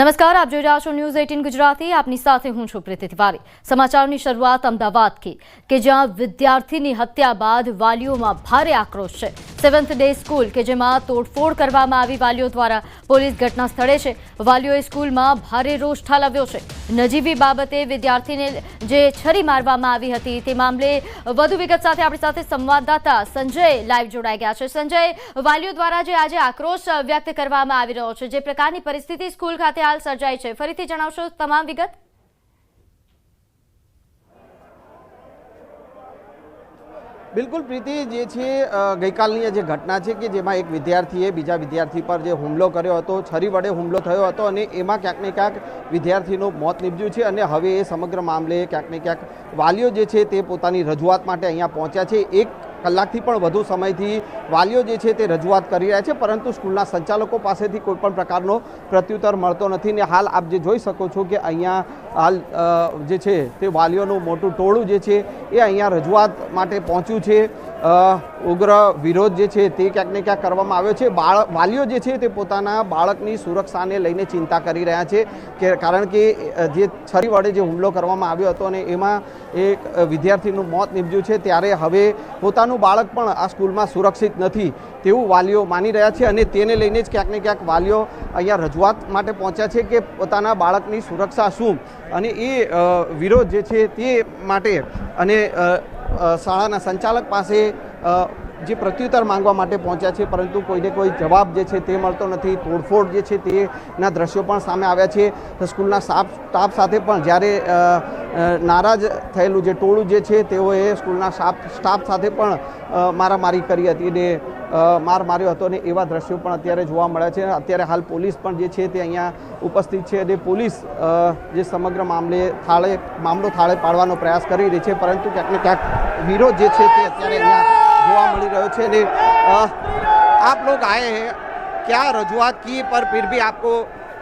નમસ્કાર, આપ જોઈ રહ્યા છો ન્યૂઝ એટીન ગુજરાતી. આપની સાથે હું છું પ્રીતિ તિવારી. સમાચારની શરૂઆત અમદાવાદથી કે જ્યાં વિદ્યાર્થીની હત્યા બાદ વાલીઓમાં ભારે આક્રોશ છે. સેવન્થ ડે સ્કૂલ કે જેમાં તોડફોડ કરવામાં આવી વાલીઓ દ્વારા પોલીસ ઘટના સ્થળે છે. વાલીઓએ સ્કૂલમાં ભારે રોષ ઠાલવ્યો છે. નજીવી બાબતે વિદ્યાર્થીને જે છરી મારવામાં આવી હતી, તે મામલે વધુ વિગત સાથે આપણી સાથે સંવાદદાતા સંજય લાઈવ જોડાઈ ગયા છે. સંજય, વાલીઓ દ્વારા જે આજે આક્રોશ વ્યક્ત કરવામાં આવી રહ્યો છે, જે પ્રકારની પરિસ્થિતિ સ્કૂલ ખાતે હાલ સર્જાઈ છે. ફરીથી જણાવશો તમામ વિગત? બિલકુલ, પ્રીતિ, જે છે ગઈકાલની જે ઘટના છે કે જેમાં એક વિદ્યાર્થીએ બીજા વિદ્યાર્થી પર જે હુમલો કર્યો હતો, છરી વડે હુમલો થયો હતો અને એમાં ક્યાંક ને ક્યાંક વિદ્યાર્થીનું મોત નીપજ્યું છે અને હવે એ સમગ્ર મામલે ક્યાંક ને ક્યાંક વાલીઓ જે છે તે પોતાની રજૂઆત માટે અહીંયા પહોંચ્યા છે. એક કલાકથી પણ વધુ સમયથી વાલીઓ જે છે તે રજૂઆત કરી રહ્યા છે, પરંતુ સ્કૂલના સંચાલકો પાસેથી કોઈપણ પ્રકારનો પ્રત્યુત્તર મળતો નથી. ને હાલ આપ જે જોઈ શકો છો કે અહીંયા હાલ જે છે તે વાલીઓનું મોટું ટોળું જે છે એ અહીંયા રજૂઆત માટે પહોંચ્યું છે. ઉગ્ર વિરોધ જે છે તે ક્યાંક ને ક્યાંક કરવામાં આવ્યો છે. બાળ, વાલીઓ જે છે તે પોતાના બાળકની સુરક્ષાને લઈને ચિંતા કરી રહ્યા છે કે, કારણ કે જે છરી વડે જે હુમલો કરવામાં આવ્યો હતો અને એમાં એક વિદ્યાર્થીનું મોત નીપજ્યું છે, ત્યારે હવે પોતાનું બાળક પણ આ સ્કૂલમાં સુરક્ષિત નથી. તેવું વાલીઓ માની રહ્યા છે અને તેને લઈને જ ક્યાંક ને ક્યાંક વાલીઓ અહીંયા રજૂઆત માટે પહોંચ્યા છે કે પોતાના બાળકની સુરક્ષા શું અને એ વિરોધ જે છે તે માટે અને શાળાના સંચાલક પાસે જે પ્રત્યુત્તર માંગવા માટે પહોંચ્યા છે પરંતુ કોઈને કોઈ જવાબ જે છે તે મળતો નથી. તોડફોડ જે છે તેના દ્રશ્યો પણ સામે આવ્યા છે. સ્કૂલના સ્ટાફ સ્ટાફ સાથે પણ જ્યારે નારાજ થયેલું જે ટોળું જે છે તેઓએ સ્કૂલના સ્ટાફ સ્ટાફ સાથે પણ મારામારી કરી હતી ને અ, માર માર્યો હતો ને એવા દ્રશ્યો પણ અત્યારે જોવા મળે છે. અત્યારે હાલ પોલીસ પણ જે છે તે અહીંયા ઉપસ્થિત છે અને પોલીસ જે સમગ્ર મામલે થાળે, મામલો થાળે પાડવાનો પ્રયાસ કરી રહી છે, પરંતુ ક્યાંક ને ક્યાંક વિરોધ જે છે તે અત્યારે અહીંયા જોવા મળી રહ્યો છે અને આપ લોગ આએ હૈ. ક્યા રજૂઆત કી પર ફિર ભી આપકો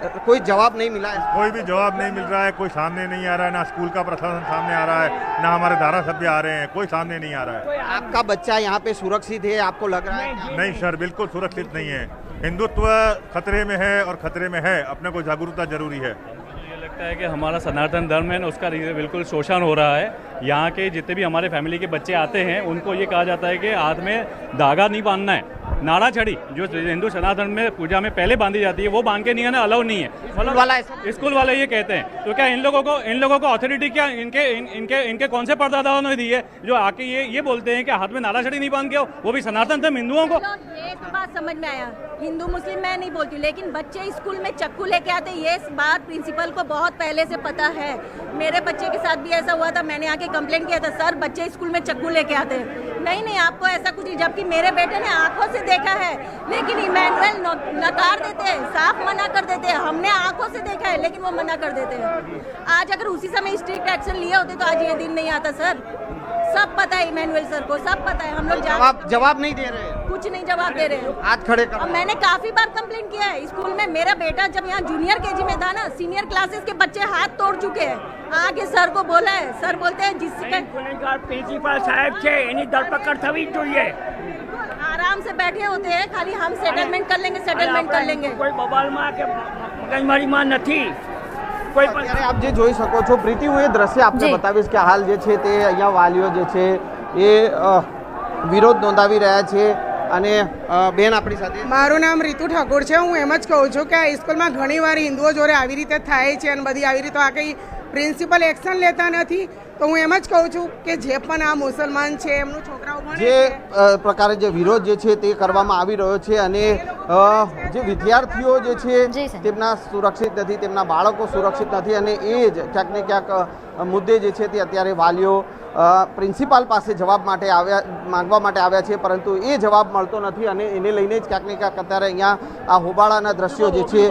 कोई जवाब नहीं मिला है कोई भी जवाब नहीं मिल रहा है कोई सामने नहीं आ रहा है ना स्कूल का प्रशासन सामने आ रहा है ना हमारे धारा सभ्य आ रहे हैं कोई सामने नहीं आ रहा है। आपका बच्चा यहाँ पे सुरक्षित है आपको लग रहा है? नहीं सर बिल्कुल सुरक्षित नहीं है। हिंदुत्व खतरे में है और खतरे में है अपने को जागरूकता ज़रूरी है। मुझे ये लगता है कि हमारा सनातन धर्म है ना उसका बिल्कुल शोषण हो रहा है। यहाँ के जितने भी हमारे फैमिली के बच्चे आते हैं उनको ये कहा जाता है कि हाथ में धागा नहीं बांधना है। नाड़ा छड़ी जो हिंदू सनातन में पूजा में पहले बांधी जाती है वो बाँध के नहीं है ना अलाउ नहीं है। मतलब वाला स्कूल वाले ये कहते हैं। तो क्या इन लोगों को इन लोगों को अथॉरिटी क्या इनके इन, इनके इनके कौन से परदादाओं ने दी है जो आके ये ये बोलते हैं कि हाथ में नाड़ा छड़ी नहीं बाँध के हो वो भी सनातन धर्म हिंदुओं को। ये तो बात समझ में आया। हिंदू मुस्लिम मैं नहीं बोलती लेकिन बच्चे स्कूल में चक्कू लेके आते ये बात प्रिंसिपल को बहुत पहले से पता है। मेरे बच्चे के साथ भी ऐसा हुआ था मैंने आके कंप्लेंट किया था, सर, बच्चे स्कूल में चक्कू लेके आते हैं। नहीं नहीं, आपको ऐसा कुछ नहीं, जबकि मेरे बेटे ने आँखों से देखा है। लेकिन इमैनुअल नकार देते हैं, साफ़ मना कर देते हैं। हमने आँखों से देखा है, लेकिन वो मना कर देते हैं। आज अगर उसी समय स्ट्रिक्ट एक्शन लिए होते तो आज ये दिन नहीं आता, सर। सब पता है इमैनुअल सर को सब पता है हम लोग जान- जवाब जवाब नहीं दे रहे हैं कुछ नहीं जवाब दे रहे हैं हाथ खड़े और कर मैंने काफी बार कंप्लेंट किया है स्कूल में मेरा बेटा जब यहाँ जूनियर केजी में था ना सीनियर क्लासेस के बच्चे हाथ तोड़ चुके हैं आगे सर को बोला है सर बोलते हैं जिससे ગુનેગાર પ્રિન્સિપાલ સાહેબ છે એની ધરપકડ થવી જ જોઈએ आराम से बैठे होते हैं खाली हम सेटलमेंट कर लेंगे सेटलमेंट कर लेंगे કોઈ બબાલમાં કે મગજમારીમાં નથી કોઈ પણ આપ જે જોઈ શકો છો પ્રીતિ હું એ દ્રશ્ય આપને બતાવીશ કે હાલ જે છે તે અહીંયા વાલીઓ જે છે એ વિરોધ નોંધાવી રહ્યા છે અને બેન આપણી સાથે મારું નામ રીતુ ઠાકોર છે. હું એમ જ કહું છું કે આ સ્કૂલમાં ઘણીવાર હિન્દુઓ જોડે આવી રીતે થાય છે અને બધી આવી રીતે આ કંઈ પ્રિન્સિપલ એક્શન લેતા નથી. તો હું એમ જ કહું છું કે જે પણ આ મુસલમાન છે એમનું છોકરાઓ ભણે જે પ્રકારે જે વિરોધ જે છે તે કરવામાં આવી રહ્યો છે અને જે વિદ્યાર્થીઓ જે છે. તેમના સુરક્ષિત નથી તેમના બાળકો સુરક્ષિત નથી અને એ જ ક્યાંક ને ક્યાંક મુદ્દે જે છે તે અત્યારે વાલીઓ પ્રિન્સિપાલ પાસે જવાબ માટે આવ્યા માંગવા માટે આવ્યા છે પરંતુ એ જવાબ મળતો નથી અને એને લઈને જ ક્યાંક ને ક્યાંક અત્યારે અહીંયા આ હોબાળાના દ્રશ્યો જે છે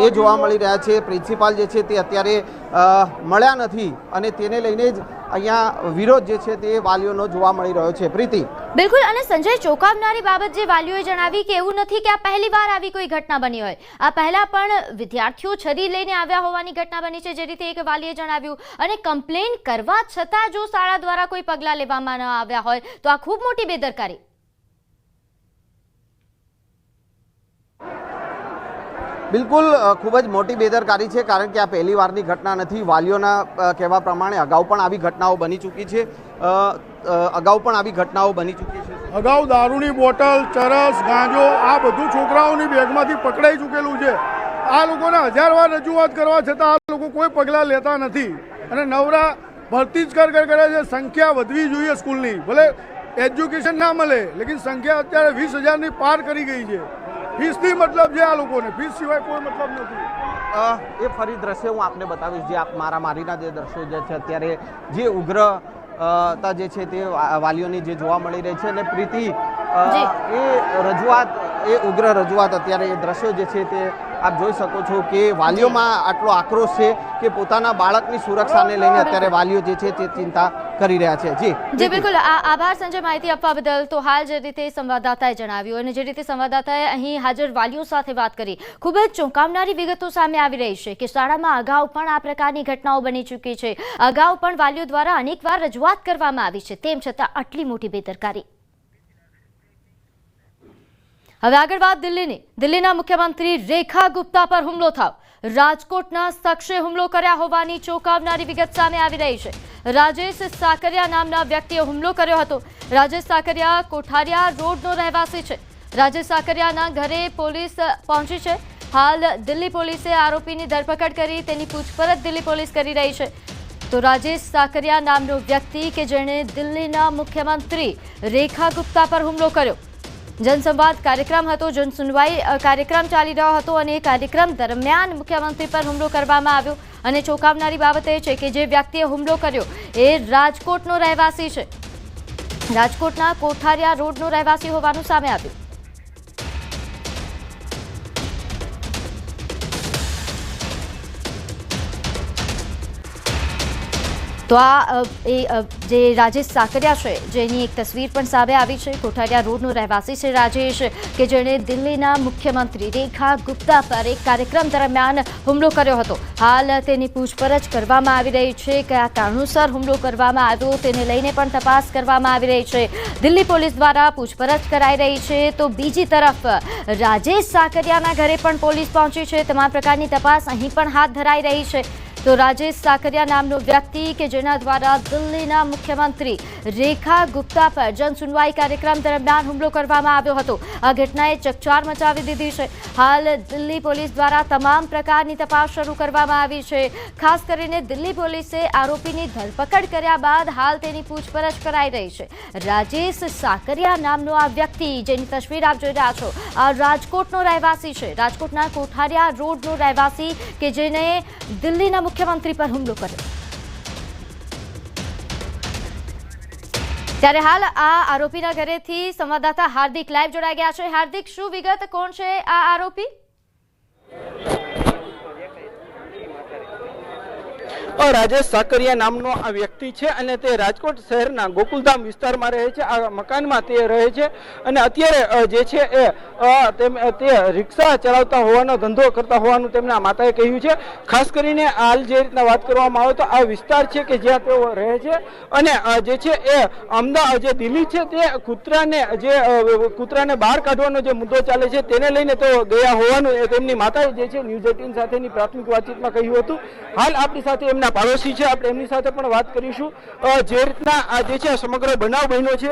એ જોવા મળી રહ્યા છે પ્રિન્સિપાલ જે છે તે અત્યારે મળ્યા નથી અને તેને લઈને જ અહીંયા વિરોધ જે છે તે વાલીઓનો જોવા મળી રહ્યો છે. પ્રીતિ. બિલકુલ, અને સંજય ચોંકાવનારી બાબત જે વાલીઓએ જણાવી કે એવું નથી કે આ પહેલી વાર આવી કોઈ ઘટના બની હોય. આ પહેલા પણ વિદ્યાર્થીઓ છરી લઈને આવ્યા હોવાની ઘટના બની છે, જે એક વાલીએ જણાવ્યું. અને કમ્પ્લેન કરવા છતાં જો શાળા દ્વારા કોઈ પગલાં લેવામાં ન આવ્યા હોય, તો આ ખૂબ મોટી બેદરકારી. બિલકુલ ખૂબ જ મોટી બેદરકારી છે, કારણ કે આ પહેલી વારની ઘટના નથી. વાલીઓના કહેવા પ્રમાણે અગાઉ પણ આવી ઘટનાઓ બની ચૂકી છે. અગાઉ પણ આવી ઘટનાઓ બની ચૂકી છે અગાઉ દારૂની બોટલ, ચરસ, ગાંજો, આ બધું છોકરાઓની બેગમાંથી પકડાઈ ચૂકેલું છે. આ લોકોને હજાર વાર રજૂઆત કરવા છતાં આ લોકો કોઈ પગલાં લેતા નથી. અને નવરા ભરતી જ કર, કરે છે. સંખ્યા વધવી જોઈએ સ્કૂલની. ભલે એજ્યુકેશન ના મળે, લેકિન સંખ્યા અત્યારે વીસ હજારની પાર કરી ગઈ છે. ફીસથી મતલબ છે આ લોકોને. ફીસ સિવાય કોઈ મતલબ નથી. એ ફરી દ્રશ્ય હું આપને બતાવીશ. જે આપ મારા મારીના જે દ્રશ્યો જે છે અત્યારે જે ઉગ્ર તા જે છે તે વા- વાલીઓની જે જોવા મળી રહી છે અને પ્રીતિ એ રજૂઆત એ ઉગ્ર રજૂઆત અત્યારે એ દ્રશ્યો જે છે તે આપ જોઈ શકો છો કે વાલીઓમાં આટલો આક્રોશ છે કે પોતાના બાળકની સુરક્ષાને લઈને અત્યારે વાલીઓ જે છે તે ચિંતા કરી રહ્યા છે. જી જી બિલકુલ. આ- આભાર સંજય માહિતી આપવા બદલ. તો હાલ જે રીતે સંવાદદાતાએ જણાવ્યું અને જે રીતે સંવાદદાતાએ અહીં હાજર વાલીઓ સાથે વાત કરી ખૂબ જ ચોંકાવનારી વિગતો સામે આવી રહી છે કે શાળામાં અગાઉ પણ આ પ્રકારની ઘટનાઓ બની ચૂકી છે. અગાઉ પણ વાલીઓ દ્વારા અનેકવાર રજૂઆત કરવામાં આવી છે. તેમ છતાં આટલી મોટી બેદરકારી. હવે આગળ વાત દિલ્હીની. દિલ્હીના મુખ્યમંત્રી રેખા ગુપ્તા પર હુમલો થાવ રાજકોટના શખ્સે હુમલો કર્યા હોવાની ચોંકાવનારી વિગત સામે આવી રહી છે. રાજેશ સાકરિયા નામના વ્યક્તિએ હુમલો કર્યો હતો. રાજેશ સાકરિયા કોઠારિયા રોડનો રહેવાસી છે. રાજેશ સાકરિયાના ઘરે પોલીસ પહોંચી છે. હાલ દિલ્હી પોલીસે આરોપીની ધરપકડ કરી તેની પૂછપરછ દિલ્હી પોલીસ કરી રહી છે. તો રાજેશ સાકરિયા નામનો વ્યક્તિ કે જેણે દિલ્હીના મુખ્યમંત્રી રેખા ગુપ્તા પર હુમલો કર્યો. જનસંવાદ કાર્યક્રમ હતો, જનસુનવાઈ કાર્યક્રમ ચાલી રહ્યો હતો અને કાર્યક્રમ દરમિયાન મુખ્યમંત્રી પર હુમલો કરવામાં આવ્યો. અને ચોંકાવનારી બાબત એ છે કે જે વ્યક્તિએ હુમલો કર્યો એ રાજકોટનો રહેવાસી છે. રાજકોટના કોઠારિયા રોડનો રહેવાસી હોવાનું સામે આવ્યું. તો આ એ જે રાજેશ સાકરિયા છે, જેની એક તસવીર પણ સામે આવી છે. કોઠારિયા રોડનો રહેવાસી છે રાજેશ, કે જેણે દિલ્હીના મુખ્યમંત્રી રેખા ગુપ્તા પર એક કાર્યક્રમ દરમિયાન હુમલો કર્યો હતો. હાલ તેની પૂછપરછ કરવામાં આવી રહી છે કયા કારણોસર હુમલો કરવામાં આવ્યો તેને લઈને પણ તપાસ કરવામાં આવી રહી છે. દિલ્હી પોલીસ દ્વારા પૂછપરછ કરાઈ રહી છે. તો બીજી તરફ, રાજેશ સાકરિયાના ઘરે પણ પોલીસ પહોંચી છે. તમામ પ્રકારની તપાસ અહીં પણ હાથ ધરાઈ રહી છે. તો રાજેશ સાકરિયા નામનો વ્યક્તિ કે જેના દ્વારા દિલ્હીના મુખ્યમંત્રી રેખા ગુપ્તા પર જનસુનવાઈ કાર્યક્રમ દરમિયાન હુમલો કરવામાં આવ્યો હતો. આ ઘટનાએ ચકચાર મચાવી દીધી છે. હાલ દિલ્હી પોલીસ દ્વારા તમામ પ્રકારની તપાસ શરૂ કરવામાં આવી છે. ખાસ કરીને દિલ્હી પોલીસે આરોપીની ધરપકડ કર્યા બાદ હાલ તેની પૂછપરછ કરાઈ રહી છે. રાજેશ સાકરિયા નામનો આ વ્યક્તિ જેની તસવીર આપ જોઈ રહ્યા છો. આ રાજકોટનો રહેવાસી છે. રાજકોટના કોઠારિયા રોડનો રહેવાસી કે જેને દિલ્હીના મુખ્યમંત્રી પર હુમલો કર્યો. ત્યારે હાલ આ આરોપીના ઘરેથી સંવાદદાતા હાર્દિક લાઈવ જોડાઈ ગયા છે. હાર્દિક, શું વિગત? કોણ છે આ આરોપી? રાજેશ સાકરિયા નામનો આ વ્યક્તિ છે અને તે રાજકોટ શહેરના ગોકુલધામ વિસ્તારમાં રહે છે. આ મકાનમાં તે રહે છે અને અત્યારે જે છે એ તે રિક્ષા ચલાવતા હોવાનો, ધંધો કરતા હોવાનું તેમના માતાએ કહ્યું છે. ખાસ કરીને હાલ જે રીતના વાત કરવામાં આવે તો આ વિસ્તાર છે કે જ્યાં તેઓ રહે છે અને જે છે એ અમદાવાદ જે દિલ્હી છે તે કૂતરાને, જે કૂતરાને બહાર કાઢવાનો જે મુદ્દો ચાલે છે તેને લઈને તેઓ ગયા હોવાનું તેમની માતાએ જે છે ન્યૂઝ એટીન સાથેની પ્રાથમિક વાતચીતમાં કહ્યું હતું. હાલ આપણી સાથે એમના પાડોશી છે. આપણે એમની સાથે પણ વાત કરીશું. જે રીતના આ જે છે સમગ્ર બનાવ બન્યો છે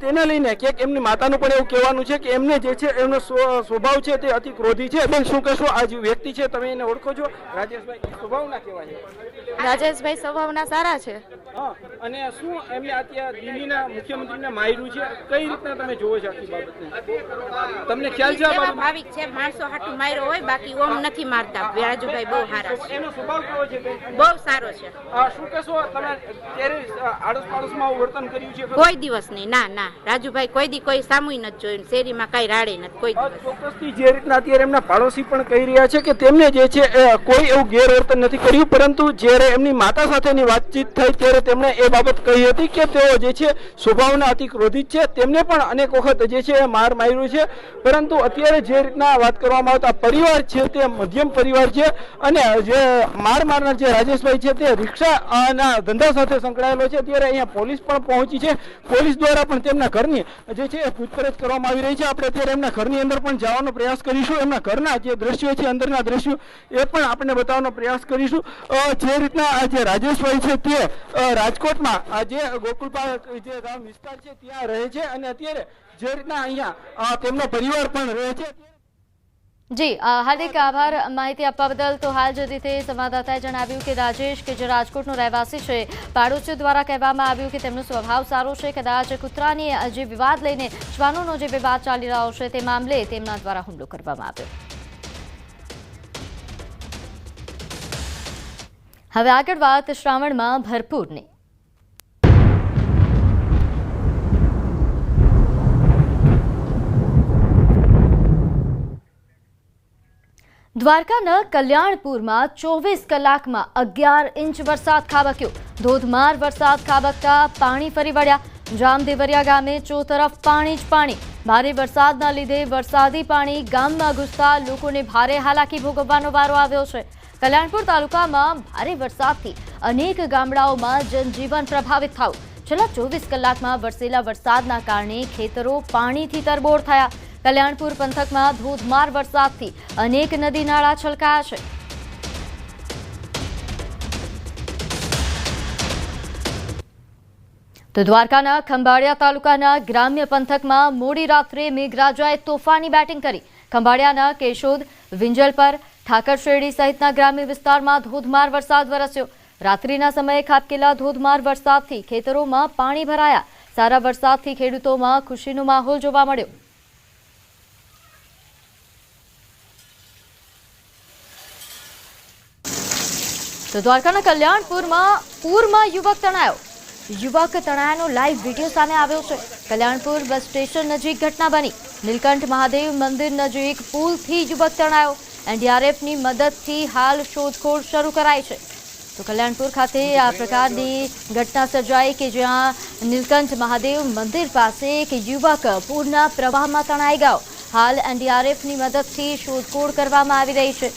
તેને લઈને ક્યાંક એમની માતાનું પણ એવું કહેવાનું છે કે એમને જે છે એમનો સ્વભાવ છે તે અતિ ક્રોધી છે. બેન, શું કહેશો? આ જે વ્યક્તિ છે, તમે એને ઓળખો છો? રાજેશભાઈ, સ્વભાવના કેવા રાજેશભાઈ સ્વભાવના સારા છે. અને શું એમને અત્યારે દિલ્હીના મુખ્યમંત્રીને માર્યું છે? કઈ રીતના તમે જોવો છો આખી બાબતને? તમને ખ્યાલ છે? ભાવિક છે માણસો હાટું માર્યો હોય બાકી ઓમ નથી મારતા. વ્યાજુભાઈ બહુ સારા છે. એનો સ્વભાવ કેવો છે બહુ સારો છે. શું કહેશો? તમે ત્યારે આડોશ પાડોશમાં આવું વર્તન કર્યું છે કોઈ દિવસ નહીં ના ના. રાજુભાઈ કોઈ દી કોઈ સામુય નથી જોયું શેરીમાં કઈ રાડે નથી કોઈ ચોક્કસથી જે રીતના અત્યારે એમના પાડોશી પણ કહી રહ્યા છે કે તેમને જે છે કોઈ એવું ગેરવર્તન નથી કર્યું પરંતુ જ્યારે એમની માતા સાથેની વાતચીત થઈ ત્યારે તેમણે એ બાબત કહી હતી કે તેઓ જે છે સ્વભાવના અતિ ક્રોધિત છે. તેમને પણ અનેક વખત જે છે માર માર્યું છે. પરંતુ અત્યારે જે રીતના વાત કરવામાં આવતા પરિવાર છે તે મધ્યમ પરિવાર છે અને જે માર મારનાર જે રાજેશભાઈ છે તે રિક્ષા અ, ધંધા સાથે સંકળાયેલો છે. ત્યારે અહીંયા પોલીસ પણ પહોંચી છે. પોલીસ દ્વારા પણ તેમના ઘરની જે છે પૂછપરછ કરવામાં આવી રહી છે. આપણે અત્યારે એમના ઘરની અંદર પણ જવાનો પ્રયાસ કરીશું. એમના ઘરના જે દ્રશ્યો છે અંદરના દ્રશ્યો એ પણ આપણે બતાવવાનો પ્રયાસ કરીશું. જે રીતના આ જે રાજેશભાઈ છે તે રાજકોટમાં જે ગોકુલપાળ જે ગામ વિસ્તાર છે, ત્યાં રહે છે અને અત્યારે જે રીતના અહીંયા તેમનો પરિવાર પણ રહે છે. જી હાર્દિક આભાર માહિતી આપવા બદલ. તો હાલ જે રીતે સંવાદદાતાએ જણાવ્યું કે રાજેશ, કે જે રાજકોટનો રહેવાસી છે પાડોશીઓ દ્વારા કહેવામાં આવ્યું કે તેમનો સ્વભાવ સારો છે, કદાચ કૂતરાની જે વિવાદ લઈને શ્વાનોનો જે વિવાદ ચાલી રહ્યો છે, તે મામલે તેમના દ્વારા હુમલો કરવામાં આવ્યો. હવે આગળ વાત શ્રાવણમાં ભરપૂરની. દ્વારકાના કલ્યાણપુરમાં ચોવીસ કલાકમાં અગિયાર ઇંચ વરસાદ ખાબક્યો. ધોધમાર વરસાદ ખાબકતા પાણી ફરી વળ્યા. જામદેવરિયા ગામે ચોતરફ પાણી જ પાણી. ભારે વરસાદના લીધે વરસાદી પાણી ગામમાં ઘૂસતા લોકોને ભારે હાલાકી ભોગવવાનો વારો આવ્યો છે. કલ્યાણપુર તાલુકામાં ભારે વરસાદથી અનેક ગામડાઓમાં જનજીવન પ્રભાવિત થયું. છેલ્લા ચોવીસ કલાકમાં વરસેલા વરસાદના કારણે ખેતરો પાણીથી તરબોળ થયા. કલ્યાણપુર પંથકમાં ધોધમાર વરસાદથી અનેક નદી નાળા છલકાયા છે. તો દ્વારકાના ખંભાળિયા તાલુકાના ગ્રામ્ય પંથકમાં મોડી રાત્રે મેઘરાજાએ તોફાની બેટિંગ કરી. ખંભાળિયાના કેશોદ વિંજલપર ઠાકરશેરડી સહિતના ગ્રામ્ય વિસ્તારમાં ધોધમાર વરસાદ વરસ્યો. રાત્રિના સમયે ખાબકેલા ધોધમાર વરસાદથી ખેતરોમાં પાણી ભરાયા. સારા વરસાદથી ખેડૂતોમાં ખુશીનો માહોલ જોવા મળ્યો. તો દ્વારકાના કલ્યાણપુરમાં, પૂરમાં યુવક તણાયો. યુવક તણાયાનો લાઈવ વીડિયો સામે આવ્યો છે. કલ્યાણપુર બસ સ્ટેશન નજીક ઘટના બની. નીલકંઠ મહાદેવ મંદિર નજીક પુલથી યુવક તણાયો. એનડીઆરએફની મદદથી હાલ શોધખોળ શરૂ કરાઈ છે. તો કલ્યાણપુર ખાતે આ પ્રકારની ઘટના સર્જાઈ કે જ્યાં નીલકંઠ મહાદેવ મંદિર પાસે એક યુવક પૂરના પ્રવાહમાં તણાઈ ગયો. હાલ એનડીઆરએફની મદદથી શોધખોળ કરવામાં આવી રહી છે.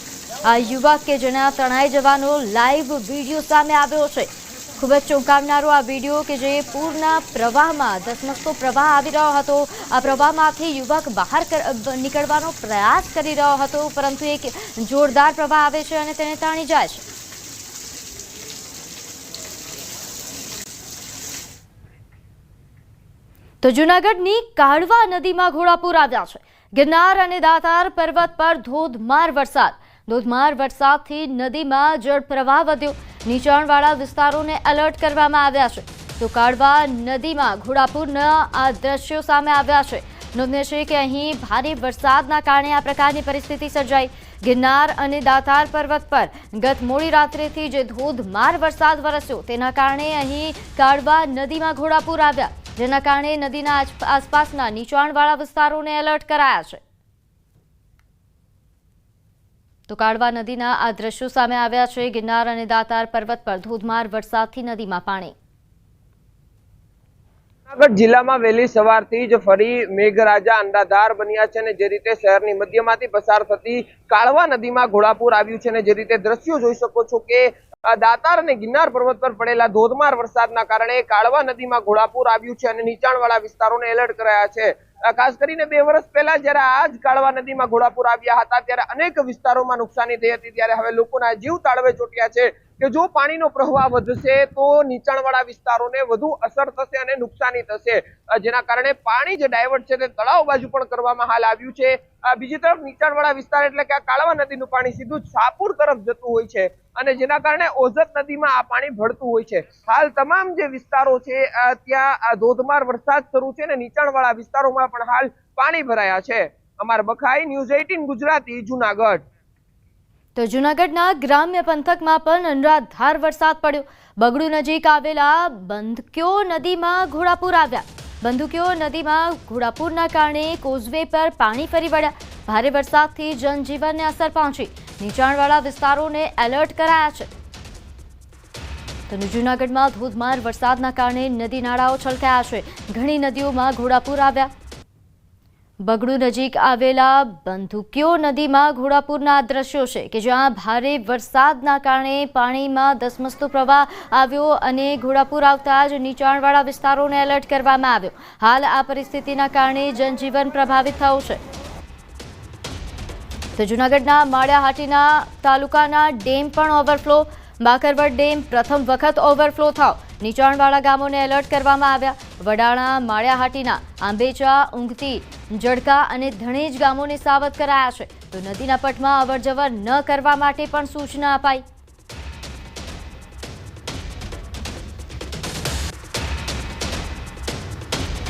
આ યુવક કે જેના તણાઈ જવાનો લાઈવ વીડિયો સામે આવ્યો છે. ખૂબ જ ચોંકાવનારો આ વીડિયો કે જે પૂરના પ્રવાહમાં ધસમસતો પ્રવાહ આવી રહ્યો હતો. આ પ્રવાહમાંથી યુવક બહાર નીકળવાનો પ્રયાસ કરી રહ્યો હતો, પરંતુ એક જોરદાર પ્રવાહ આવે છે અને તેને તાણી જાય છે. તો જૂનાગઢની કાળવા નદીમાં ઘોડાપુર આવ્યા છે. ગિરનાર અને દાતાર પર્વત પર ધોધમાર વરસાદ. ધોધમાર વરસાદથી નદીમાં જળપ્રવાહ વધ્યો. નીચાણવાળા વિસ્તારોને એલર્ટ કરવામાં આવ્યા છે. તો કાળવા નદીમાં ઘોડાપુરના આ દ્રશ્યો સામે આવ્યા છે. નોંધનીય છે કે અહીં ભારે વરસાદના કારણે આ પ્રકારની પરિસ્થિતિ સર્જાઈ. ગિરનાર અને દાતાર પર્વત પર ગત મોડી રાત્રેથી જે ધોધમાર વરસાદ વરસ્યો તેના કારણે અહીં કાળવા નદીમાં ઘોડાપુર આવ્યા, જેના કારણે નદીના આસપાસના નીચાણવાળા વિસ્તારોને એલર્ટ કરાયા છે. તો કાળવા નદીના આ દ્રશ્યો સામે આવ્યા છે. ગિરનાર અને દાતાર પર્વત પર ધોધમાર વરસાદથી નદીમાં પાણી. જૂનાગઢ જિલ્લામાં વહેલી સવારથી જ ફરી મેઘરાજા અંડાધાર બન્યા છે અને જે રીતે શહેરની મધ્યમાંથી પસાર થતી કાળવા નદીમાં ઘોડાપુર આવ્યું છે અને જે રીતે દ્રશ્યો જોઈ શકો છો કે દાતાર અને ગિરનાર પર્વત પર પડેલા ધોધમાર વરસાદના કારણે કાળવા નદીમાં ઘોડાપુર આવ્યું છે અને નીચાણવાળા વિસ્તારોને એલર્ટ કરાયા છે. ખાસ કરીને બે વર્ષ પહેલા જ્યારે આ જ કાળવા નદીમાં ઘોડાપુર આવ્યા હતા, ત્યારે અનેક વિસ્તારોમાં નુકસાની થઈ હતી. ત્યારે હવે લોકોના જીવ તાળવે ચોટ્યા છે કે જો પાણીનો પ્રવાહ વધશે તો નીચાણવાળા વિસ્તારોને વધુ અસર થશે અને નુકસાની થશે. જેના કારણે પાણી જે ડાયવર્ટ છે તે તળાવ બાજુ પણ કરવામાં હાલ આવ્યું છે. બીજી તરફ નીચાણવાળા વિસ્તાર એટલે કે આ કાળવા નદીનું પાણી સીધું સાપુર તરફ જતું હોય છે. અને જેના કારણે ઓઝત નદીમાં આ પાણી ભળતું હોય છે. હાલ તમામ જે વિસ્તારો છે ત્યાં ધોધમાર વરસાદ શરૂ છે અને નીચાણવાળા વિસ્તારોમાં પણ હાલ પાણી ભરાયા છે. Amar Bakhai, news eighteen, Gujarati, Junagadh. તો જૂનાગઢના ગ્રામ્ય પંથકમાં પણ અનરાધાર વરસાદ પડ્યો. બગડુ નજીક આવેલા બંધક્યો નદીમાં ઘોડાપુર આવ્યા. બંધુક્યો નદીમાં ઘોડાપુરના કારણે કોઝવે પર પાણી ફરી વળ્યા. ભારે વરસાદથી જનજીવનને અસર પહોંચી. નીચાણવાળા વિસ્તારોને એલર્ટ કરાયા છે. તો જૂનાગઢમાં ધોધમાર વરસાદના કારણે નદી નાળાઓ છલકાયા છે. ઘણી નદીઓમાં ઘોડાપૂર આવ્યા. બગડુ નજીક આવેલા બંધુકીઓ નદીમાં ઘોડાપૂરના દ્રશ્યો છે કે જ્યાં ભારે વરસાદના કારણે પાણીમાં ધસમસતો પ્રવાહ આવ્યો અને ઘોડાપૂર આવતા જ નીચાણવાળા વિસ્તારોને એલર્ટ કરવામાં આવ્યો. હાલ આ પરિસ્થિતિના કારણે જનજીવન પ્રભાવિત થયું છે. તો જૂનાગઢના માળિયાહાટીના તાલુકાના ડેમ પણ ઓવરફ્લો બાકરવડ ડેમ પ્રથમ વખત ઓવરફ્લો થયો. નીચાણવાળા ગામોને એલર્ટ કરવામાં આવ્યા. વડાણા, માળિયાહાટીના આંબેચા ઊંઘતી, જડકા અને ધણેજ ગામોને સાવધ કરાયા છે. તો નદીના પટમાં અવરજવર ન કરવા માટે પણ સૂચના અપાઈ.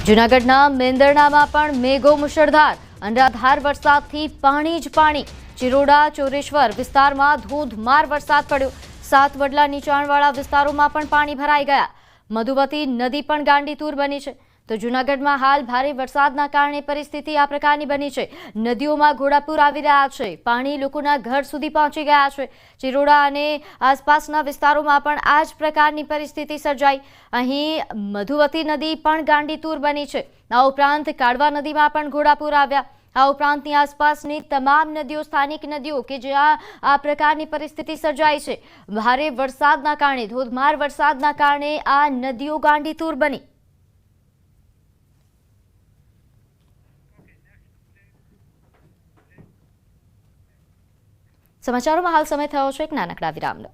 જૂનાગઢના મેંદરણામાં પણ મેઘો મુશળધાર. અનરાધાર વરસાદથી પાણી જ પાણી. ચિરોડા, ચોરેશ્વર વિસ્તારમાં ધોધમાર વરસાદ પડ્યો. સાત વડલા નીચાણવાળા વિસ્તારોમાં પણ પાણી ભરાઈ ગયા. મધુવતી નદી પણ ગાંડીતુર બની છે. તો જૂનાગઢમાં હાલ ભારે વરસાદના કારણે પરિસ્થિતિ આ પ્રકારની બની છે. નદીઓમાં ઘોડાપૂર આવી રહ્યા છે. પાણી લોકોના ઘર સુધી પહોંચી ગયા છે. ચિરોડા અને આસપાસના વિસ્તારોમાં પણ આ જ પ્રકારની પરિસ્થિતિ સર્જાઈ. અહીં મધુવતી નદી પણ ગાંડીતુર બની છે. આ ઉપરાંત કાળવા નદીમાં પણ ઘોડાપૂર આવ્યા. આ ઉપરાંતની આસપાસની તમામ નદીઓ, સ્થાનિક નદીઓ કે જ્યાં આ પ્રકારની પરિસ્થિતિ સર્જાઈ છે. ભારે વરસાદના કારણે, ધોધમાર વરસાદના કારણે આ નદીઓ ગાંડીતુર બની. સમાચારોમાં હાલ સમય થયો છે એક નાનકડા વિરામનો.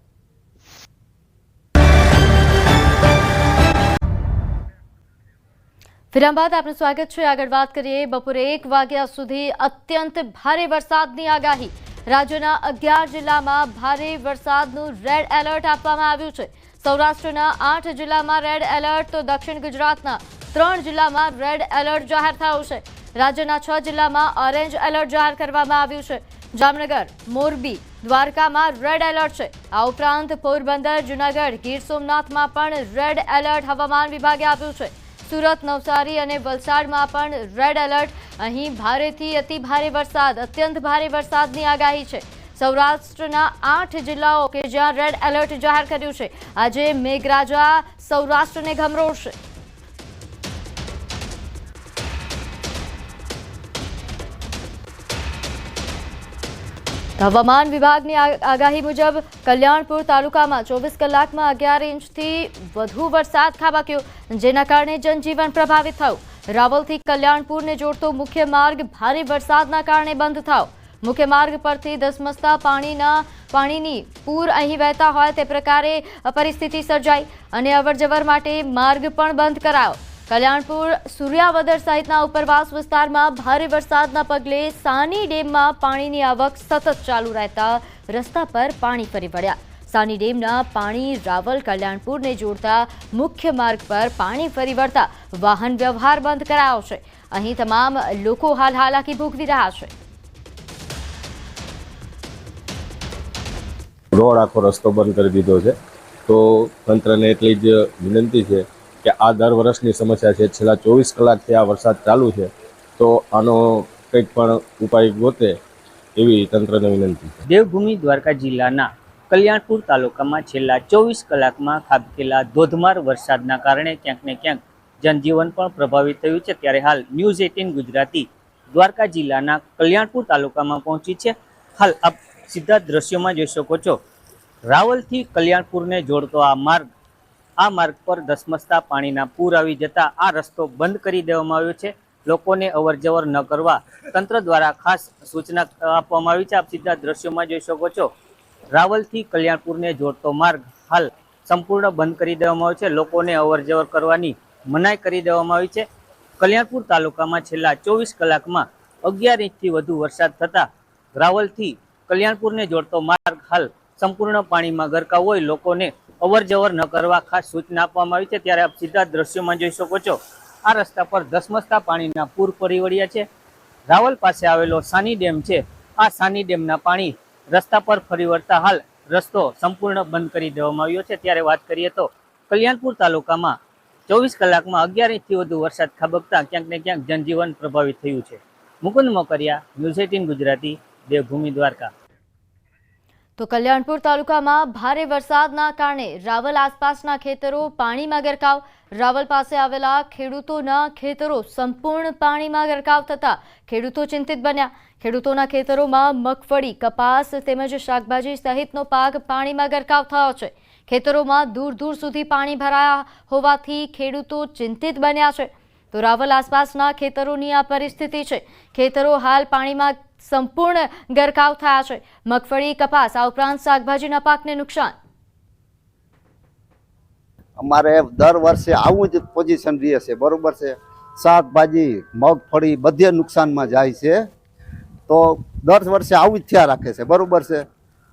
વિરામ બાદ આપનું સ્વાગત છે. આગળ વાત કરીએ બપોરે એક વાગ્યા સુધી અત્યંત ભારે વરસાદની આગાહી. રાજ્યના અગિયાર જિલ્લામાં ભારે વરસાદનું રેડ એલર્ટ આપવામાં આવ્યું છે. સૌરાષ્ટ્રના આઠ જિલ્લામાં રેડ એલર્ટ તો દક્ષિણ ગુજરાતના ત્રણ જિલ્લામાં રેડ એલર્ટ જાહેર થયું છે. રાજ્યના છ જિલ્લામાં ઓરેન્જ એલર્ટ જાહેર કરવામાં આવ્યું છે. જામનગર, મોરબી, દ્વારકામાં રેડ એલર્ટ છે. આ ઉપરાંત પોરબંદર, જૂનાગઢ, ગીર સોમનાથમાં પણ રેડ એલર્ટ હવામાન વિભાગે આપ્યું છે. સુરત, નવસારી અને વલસાડમાં પણ રેડ એલર્ટ અહીં ભારેથી અતિ ભારે વરસાદ, અત્યંત ભારે વરસાદની આગાહી છે. સૌરાષ્ટ્રના આઠ જિલ્લાઓ કે જ્યાં રેડ એલર્ટ જાહેર કર્યું છે. આજે મેઘરાજા સૌરાષ્ટ્રને ગમરોળશે હવામાન વિભાગની આગાહી મુજબ કલ્યાણપુર તાલુકામાં ચોવીસ કલાકમાં અગિયાર ઇંચથી વધુ વરસાદ ખાબક્યો. જેના કારણે જનજીવન પ્રભાવિત થયું. રાવલથી કલ્યાણપુરને જોડતો મુખ્ય માર્ગ ભારે વરસાદના કારણે બંધ થયો. મુખ્ય માર્ગ પરથી ધસમસતા પાણીના પાણીની પૂર અહીં વહેતા હોય તે પ્રકારે પરિસ્થિતિ સર્જાઈ અને અવરજવર માટે માર્ગ પણ બંધ કરાયો. કલ્યાણપુર સૂર્યાવદર સહિતના ઉપરવાસ વિસ્તારમાં ભારે વરસાદના પગલે સાની ડેમમાં પાણીની આવક સતત ચાલુ રહેતા રસ્તા પર પાણી ફરી વળ્યા. સાની ડેમના પાણી રાવલ કલ્યાણપુરને જોડતા મુખ્ય માર્ગ પર પાણી ફરી વળતા વાહન વ્યવહાર બંધ કરાયો છે. અહીં તમામ લોકો હાલ હાલાકી ભોગવી રહ્યા છે. રોડ આખો રસ્તો બંધ કરી દીધો છે. તો તંત્રને એટલી જ વિનંતી છે કે આ દર વર્ષની સમસ્યા છે, છેલ્લા ચોવીસ કલાકથી આ વરસાદ ચાલુ છે, તો આનો કંઈક પણ ઉપાય ગોતે એવી તંત્રને વિનંતી દેવભૂમિ દ્વારકા જિલ્લાના કલ્યાણપુર તાલુકામાં છેલ્લા ચોવીસ કલાકમાં ખાબકેલા ધોધમાર વરસાદના કારણે ક્યાંક ને ક્યાંક જનજીવન પણ પ્રભાવિત થયું છે. ત્યારે હાલ ન્યૂઝ એટીન ગુજરાતી દ્વારકા જિલ્લાના કલ્યાણપુર તાલુકામાં પહોંચી છે. હાલ આપ સીધા દ્રશ્યોમાં જોઈ શકો છો. રાવલથી કલ્યાણપુરને જોડતો આ માર્ગ આ માર્ગ પર ધસમસતા પાણીના પૂર આવી જતા આ રસ્તો બંધ કરી દેવામાં આવ્યો છે. લોકોને અવરજવર ન કરવા તંત્ર દ્વારા ખાસ સૂચના આપવામાં આવી છે. આપ સીધા દ્રશ્યોમાં જોઈ શકો છો. રાવલથી કલ્યાણપુરને જોડતો માર્ગ હાલ સંપૂર્ણ બંધ કરી દેવામાં આવ્યો છે. લોકોને અવરજવર કરવાની મનાઈ કરી દેવામાં આવી છે. કલ્યાણપુર તાલુકામાં છેલ્લા ચોવીસ કલાકમાં અગિયાર ઇંચથી વધુ વરસાદ થતા રાવલથી કલ્યાણપુરને જોડતો માર્ગ હાલ સંપૂર્ણ પાણીમાં ગરકાવ હોય. લોકોને અવર જવર ન કરવા ખાસ સૂચના આપવામાં આવી છે. ત્યારે આપ સીધા દ્રશ્યોમાં જોઈ શકો છો, આ રસ્તા પર ધસમસતા પાણીના પૂર ફરી વળ્યા છે. રાવલ પાસે આવેલો સાની ડેમ છે. આ સાની ડેમના પાણી રસ્તા પર ફરી વળતા હાલ રસ્તો સંપૂર્ણ બંધ કરી દેવામાં આવ્યો છે. ત્યારે વાત કરીએ તો કલ્યાણપુર તાલુકામાં ચોવીસ કલાકમાં અગિયાર ઇંચથી વધુ વરસાદ ખાબકતા ક્યાંક ને ક્યાંક જનજીવન પ્રભાવિત થયું છે. Mukund Mokariya, news eighteen Gujarati, Devbhumi Dwarka. તો કલ્યાણપુર તાલુકામાં ભારે વરસાદના કારણે રાવલ આસપાસના ખેતરો પાણીમાં ગરકાવ. રાવલ પાસે આવેલા ખેડૂતોના ખેતરો સંપૂર્ણ પાણીમાં ગરકાવ થતા ખેડૂતો ચિંતિત બન્યા. ખેડૂતોના ખેતરોમાં મગફળી, કપાસ તેમજ શાકભાજી સહિતનો પાક પાણીમાં ગરકાવ થયો છે. ખેતરોમાં દૂર દૂર સુધી પાણી ભરાયા હોવાથી ખેડૂતો ચિંતિત બન્યા છે. તો રાવલ આસપાસના ખેતરોની આ પરિસ્થિતિ છે. ખેતરો હાલ પાણીમાં સંપૂર્ણ ગરકાવ થયા છે. મગફળી કપાસ આ ઉપરાંત શાકભાજીના પાકને નુકસાન. અમારે દર વર્ષે આવું જ પોઝિશન રહે છે. બરોબર છે? શાકભાજી મગફળી બધે નુકસાનમાં જાય છે. તો દર વર્ષે આવું જ થયા રાખે છે. બરોબર છે?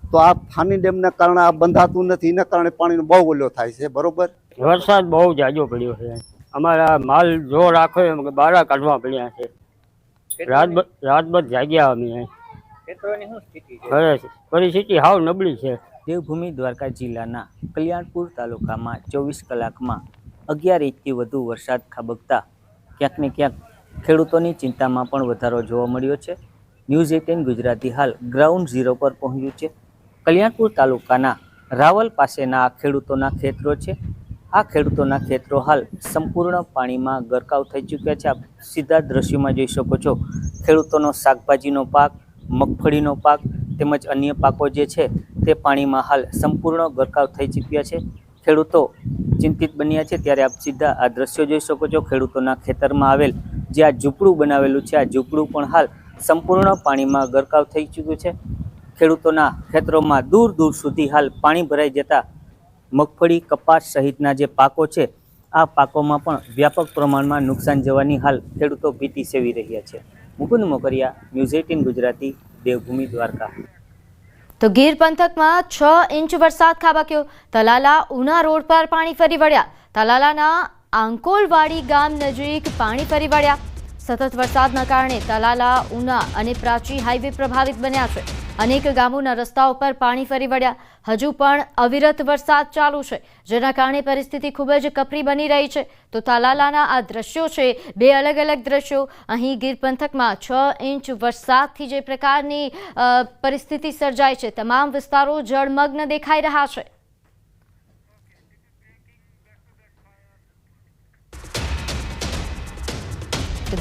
તો આ ફાની ડેમને કારણે આ બંધાતું નથી. એના કારણે પાણીનો બહુ ઓલો થાય છે. બરોબર? વરસાદ બહુ જાજો પડ્યો છે. અમારા માલ જો રાખો એમ બારા કાઢવા પડ્યા છે. રાત રાતભર જાગ્યા અમે. અહીં. ખેતરોની શું સ્થિતિ છે? હવે પરિસ્થિતિ હાવ નબળી છે. દેવભૂમિ દ્વારકા જિલ્લાના કલ્યાણપુર તાલુકામાં ચોવીસ કલાકમાં અગિયાર ઇંચથી વધુ વરસાદ ખાબકતા ક્યાંક ને ક્યાંક ખેડૂતોની ચિંતામાં પણ વધારો જોવા મળ્યો છે. ન્યૂઝ એટીન ગુજરાતી હાલ ગ્રાઉન્ડ ઝીરો પર પહોંચ્યું છે. કલ્યાણપુર તાલુકાના રાવલ પાસેના ખેડૂતોના ખેતરો છે. આ ખેડૂતોના ખેતરો હાલ સંપૂર્ણ પાણીમાં ગરકાવ થઈ ચૂક્યા છે. આપ સીધા દ્રશ્યોમાં જોઈ શકો છો, ખેડૂતોનો શાકભાજીનો પાક, મગફળીનો પાક તેમજ અન્ય પાકો જે છે તે પાણીમાં હાલ સંપૂર્ણ ગરકાવ થઈ ચૂક્યા છે. ખેડૂતો ચિંતિત બન્યા છે, ત્યારે આપ સીધા આ દ્રશ્યો જોઈ શકો છો. ખેડૂતોના ખેતરમાં આવેલ જે આ ઝૂંપડું બનાવેલું છે, આ ઝૂંપડું પણ હાલ સંપૂર્ણ પાણીમાં ગરકાવ થઈ ચૂક્યું છે. ખેડૂતોના ખેતરોમાં દૂર દૂર સુધી હાલ પાણી ભરાઈ જતા મગફળી કપાસ સહિતના જે પાકો છે, આ પાકોમાં પણ વ્યાપક પ્રમાણમાં નુકસાન જવાની હાલ ખેડૂતો ભીતિ સેવી રહ્યા છે. Mukund Mokariya, news eighteen Gujarati, Devbhumi Dwarka. તો ગીર પંથકમાં છ ઇંચ વરસાદ ખાબક્યો. તલાલા ઉના રોડ પર પાણી ફરી વળ્યા. તલાલાના આંકોલવાડી ગામ નજીક પાણી ફરી વળ્યા. સતત વરસાદના કારણે તલાલા, ઉના અને પ્રાચી હાઈવે પ્રભાવિત બન્યા છે. અનેક ગામોના રસ્તાઓ પર પાણી ફરી વળ્યા. હજુ પણ અવિરત વરસાદ ચાલુ છે, જેના કારણે પરિસ્થિતિ ખૂબ જ કપરી બની રહી છે. તો તાલાલાના આ દ્રશ્યો છે, બે અલગ અલગ દ્રશ્યો. અહીં ગીર પંથકમાં છ ઇંચ વરસાદથી જે પ્રકારની પરિસ્થિતિ સર્જાય છે, તમામ વિસ્તારો જળમગ્ન દેખાઈ રહ્યા છે.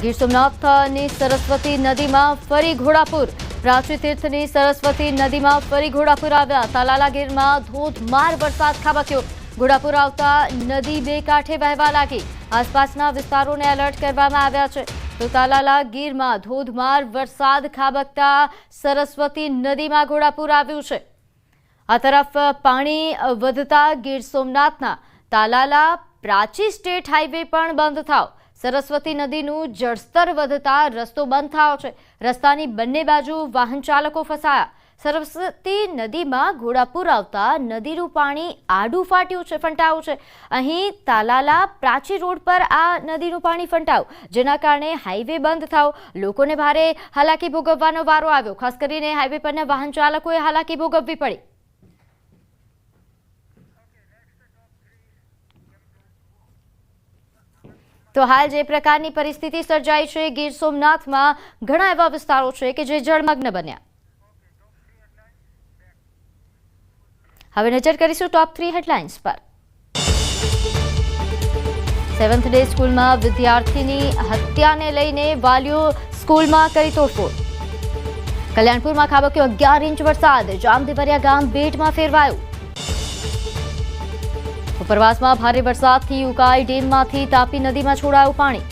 ગીર સોમનાથની સરસ્વતી નદીમાં ફરી ઘોડાપુર. પ્રાચી તીર્થની સરસ્વતી નદીમાં ફરી ઘોડાપુર આવ્યા. તાલાલા ગીરમાં ધોધમાર વરસાદ ખાબક્યો. ઘોડાપુર આવતા નદી બે કાંઠે વહેવા લાગી. આસપાસના વિસ્તારોને એલર્ટ કરવામાં આવ્યા છે. તો તાલાલા ગીરમાં ધોધમાર વરસાદ ખાબકતા સરસ્વતી નદીમાં ઘોડાપુર આવ્યું છે. આ તરફ પાણી વધતા ગીર સોમનાથના તાલાલા પ્રાચી સ્ટેટ હાઈવે પણ બંધ થાવ. સરસ્વતી નદીનું જળસ્તર વધતા રસ્તો બંધ થયો છે. રસ્તાની બંને બાજુ વાહન ચાલકો ફસાયા. સરસ્વતી નદીમાં ઘોડાપુર આવતા નદીનું પાણી આડું ફાટ્યું છે, ફંટાયું છે. અહીં તાલાલા પ્રાચી રોડ પર આ નદીનું પાણી ફંટાયું, જેના કારણે હાઈવે બંધ થયો લોકોને ભારે હાલાકી ભોગવવાનો વારો આવ્યો. ખાસ કરીને હાઈવે પરના વાહન ચાલકોએ હાલાકી ભોગવવી પડી. તો હાલ જે પ્રકારની પરિસ્થિતિ સર્જાઈ છે, ગીર સોમનાથમાં ઘણા એવા વિસ્તારો છે કે જે જળમગ્ન બન્યા. હવે નજર કરીશું ટોપ થ્રી હેડલાઇન્સ પર. સેવન્થ ડે સ્કૂલમાં વિદ્યાર્થીની હત્યાને લઈને વાલીઓ સ્કૂલમાં કરી તોડફોડ. કલ્યાણપુરમાં ખાબક્યો અગિયાર ઇંચ વરસાદ. જામદેવરિયા ગામ બેટમાં ફેરવાયું. ઉપરવાસમાં ભારે વરસાદથી ઉકાઈ ડેમમાંથી તાપી નદીમાં છોડાયું પાણી.